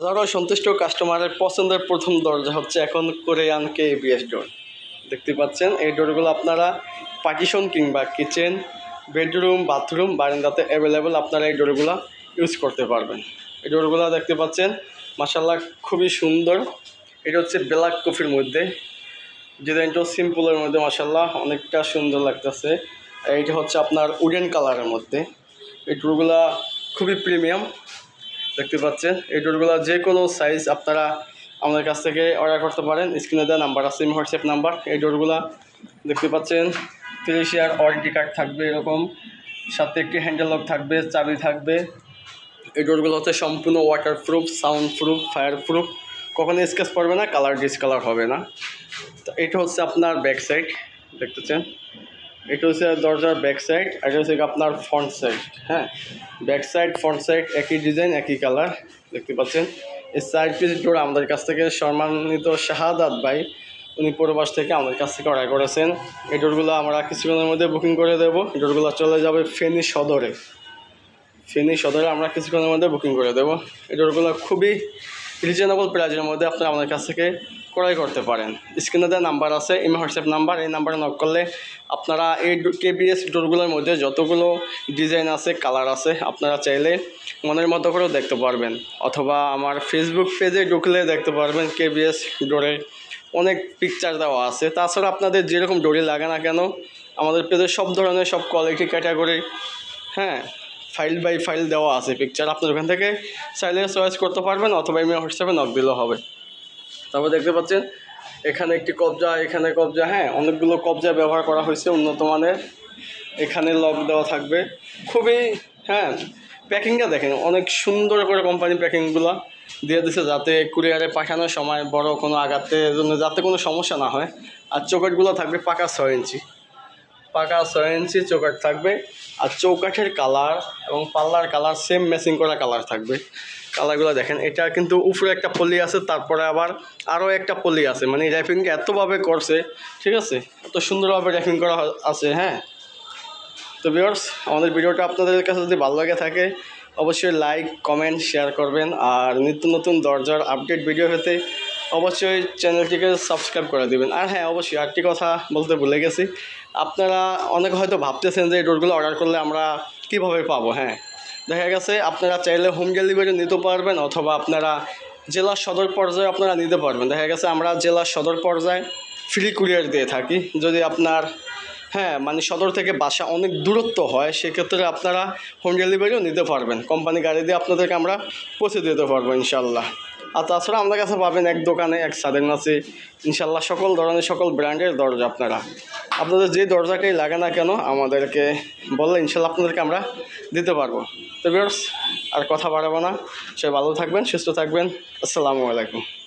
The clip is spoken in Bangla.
হাজারো সন্তুষ্ট কাস্টমারের পছন্দের প্রথম দরজা হচ্ছে এখন কোরিয়ান কে এবিএস ডোর দেখতে পাচ্ছেন, এই ডোরগুলো আপনারা পার্টিশন কিংবা কিচেন বেডরুম বাথরুম বারান্দাতে অ্যাভেলেবেল আপনারা এই ডোরগুলো ইউজ করতে পারবেন। এই ডোরগুলো দেখতে পাচ্ছেন মাসাল্লাহ খুবই সুন্দর। এটা হচ্ছে ব্ল্যাক কফির মধ্যে। ডিজাইনটাও সিম্পলের মধ্যে মাসাল্লাহ অনেকটা সুন্দর লাগতেছে। এইটা হচ্ছে আপনার উডেন কালারের মধ্যে। এই ডোরগুলা খুবই প্রিমিয়াম দেখতে পাচ্ছেন, এই ডোরগুলো যে কোনো সাইজ আপনারা আমাদের কাছ থেকে অর্ডার করতে পারেন। স্ক্রিনে দেওয়া নাম্বার আছে হোয়াটসঅ্যাপ নাম্বার এই ডোরগুলো দেখতে পাচ্ছেন তিরিশ ইয়ার ওয়ারেন্টি কার্ড থাকবে এরকম। সাথে একটি হ্যান্ডেল লক থাকবে, চাবি থাকবে। এই ডোরগুলো হচ্ছে সম্পূর্ণ water proof sound proof fire proof কখনো স্কেচ পড়বে না কালার ডিসকালার হবে না। তো এটা হচ্ছে আপনার ব্যাক সাইড দেখতেছেন। এটা হচ্ছে দরজার ব্যাক সাইড এটা হচ্ছে আপনার ফ্রন্ট সাইড হ্যাঁ? ব্যাক সাইড ফ্রন্ট সাইড একই ডিজাইন একই কালার দেখতে পাচ্ছেন? এই সাইড পিস ডোর আমাদের কাছ থেকে সম্মানিত শাহাদাত ভাই, উনি পূর্বাস থেকে আমাদের কাছ থেকে অর্ডার করেছেন। এই ডোরগুলো আমরা কিছুক্ষণের মধ্যে বুকিং করে দেবো। ডোরগুলো চলে যাবে ফেনী সদরে। ফেনী সদরে আমরা কিছুক্ষণের মধ্যে বুকিং করে দেবো। এই ডোরগুলো খুবই রিজনেবল প্রাইজের মধ্যে আপনারা আমাদের কাছ থেকে ক্রয় করতে পারেন। স্ক্রিনে দেওয়া নাম্বার আছে ইমো হোয়াটসঅ্যাপ নাম্বার, এই নাম্বারে নক করলে আপনারা এই কেবিএস ডোরগুলোর মধ্যে যতগুলো ডিজাইন আছে, কালার আছে, আপনারা চাইলে মনের মতো করেও দেখতে পারবেন। অথবা আমার ফেসবুক পেজে ঢুকলে দেখতে পারবেন কেবিএস ডোরে অনেক পিকচার দেওয়া আছে। তাছাড়া আপনাদের যেরকম ডোরি লাগে না কেন, আমাদের পেজে সব ধরনের সব কোয়ালিটি ক্যাটাগরি হ্যাঁ ফাইল বাই ফাইল দেওয়া আছে। পিকচার আপনার ওখান থেকে চাইলে চয়েস করতে পারবেন অথবা এমনি হোয়াটসঅ্যাপে নক দিলেও হবে। তারপর দেখতে পাচ্ছেন, এখানে একটি কবজা, এখানে কবজা হ্যাঁ অনেকগুলো কবজা ব্যবহার করা হয়েছে, উন্নত মানের। এখানে লক দেওয়া থাকবে। খুবই হ্যাঁ প্যাকিংটা দেখেন, অনেক সুন্দর করে কোম্পানি প্যাকিংগুলো দিয়ে দিছে যাতে কুরিয়ারে পাঠানোর সময় বড় কোনো আঘাতের জন্য, যাতে কোনো সমস্যা না হয়। আর চৌকাটগুলো থাকবে পাকা ছয় ইঞ্চি। পাকা ছয় ইঞ্চি চৌকাঠ থাকবে আর চৌকাঠের কালার এবং পাল্লার কালার সেম ম্যাচিং করা কালার থাকবে। কালারগুলো দেখেন, এটা কিন্তু উপরে একটা পলি আছে, তারপরে আবার আরও একটা পলি আছে। মানে র্যাপিংটা এতভাবে করছে, ঠিক আছে? এত সুন্দরভাবে র্যাপিং করা আছে হ্যাঁ? তো ভিউয়ার্স আমাদের ভিডিওটা আপনাদের কাছে যদি ভালো লাগে থাকে, অবশ্যই লাইক কমেন্ট শেয়ার করবেন। আর নিত্য নতুন দরজার আপডেট ভিডিও পেতে অবশ্যই চ্যানেলটিকে সাবস্ক্রাইব করে দিবেন। আর হ্যাঁ অবশ্যই আরেকটি কথা বলতে ভুলে গেছি। আপনারা অনেক হয়তো ভাবতেছেন যে এই ডোরগুলো অর্ডার করলে আমরা কীভাবে পাবো হ্যাঁ। দেখা গেছে আপনারা চাইলে হোম ডেলিভারি নিতে পারবেন অথবা আপনারা জেলা সদর পর্যায়ে আপনারা নিতে পারবেন। দেখা গেছে আমরা জেলা সদর পর্যায়ে ফ্রি কুরিয়ার দিয়ে থাকি। যদি আপনার হ্যাঁ মানে সদর থেকে বাসা অনেক দূরত্ব হয়, সেক্ষেত্রে আপনারা হোম ডেলিভারিও নিতে পারবেন। কোম্পানি গাড়ি দিয়ে আপনাদেরকে আমরা পৌঁছে দিতে পারব ইনশাল্লাহ আর তাছাড়া আমাদের কাছে পাবেন এক দোকানে, এক সাদেন আছে ইনশাল্লাহ সকল ধরনের, সকল ব্র্যান্ডের দরজা আপনারা। আপনাদের যে দরজাটাই লাগে না কেন, আমাদেরকে বললে ইনশাল্লাহ আপনাদেরকে আমরা দিতে পারব। তো বিয়ার্স আর কথা বাড়াবো না। সে ভালো থাকবেন, সুস্থ থাকবেন। আসসালামু আলাইকুম।